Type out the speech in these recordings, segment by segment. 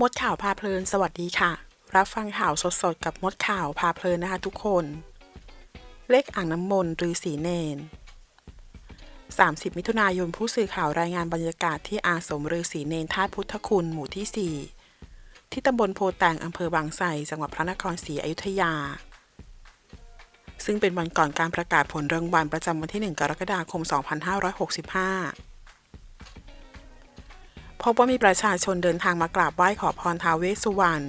มดข่าวพาเพลิน สวัสดีค่ะ รับฟังข่าวสดๆ กับมดข่าวพาเพลินนะคะทุกคน เลขอ่างน้ำมนต์หรือสีเนน 30 มิถุนายนผู้สื่อข่าวรายงานบรรยากาศที่อาสมฤาษีเนนธาตุพุทธคุณหมู่ที่ 4 ที่ตำบลโพแตงอำเภอบางไทรจังหวัดพระนครศรีอยุธยา ซึ่งเป็นวันก่อนการประกาศผลรางวัลประจำวันที่ 1 กรกฎาคม 2565 พบว่ามีประชาชนเดินทางมากราบไหว้ขอพรท้าวเวสสุวรรณ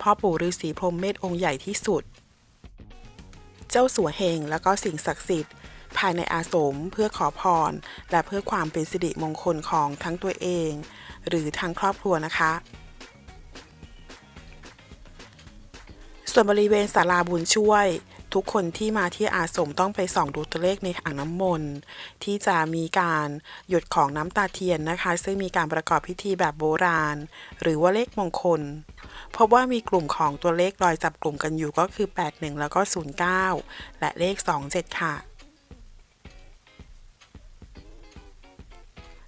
พ่อปู่ฤาษีพรหมเมธองค์ใหญ่ที่สุด เจ้าสัวเฮงและก็สิ่งศักดิ์สิทธิ์ ภายในอาสมเพื่อขอพร และเพื่อความเป็นสิริมงคลของทั้งตัวเอง หรือทั้งครอบครัวนะคะ ส่วนบริเวณศาลาบุญช่วย ทุกคนที่มาที่อาสมต้องไปส่องดูตัวเลขในอ่างน้ำมนต์ที่จะมีการหยดของน้ำตาเทียนนะคะ ซึ่งมีการประกอบพิธีแบบโบราณ หรือว่าเลขมงคล พบว่ามีกลุ่มของตัวเลขลอยจับกลุ่มกันอยู่ก็คือ 81 แล้วก็ 09 และเลข 27 ค่ะ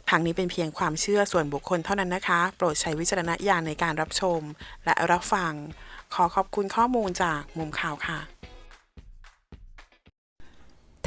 ทางนี้เป็นเพียงความเชื่อส่วนบุคคลเท่านั้นนะคะ โปรดใช้วิจารณญาณในการรับชม และรับฟัง ขอขอบคุณข้อมูลจากมุมข่าวค่ะ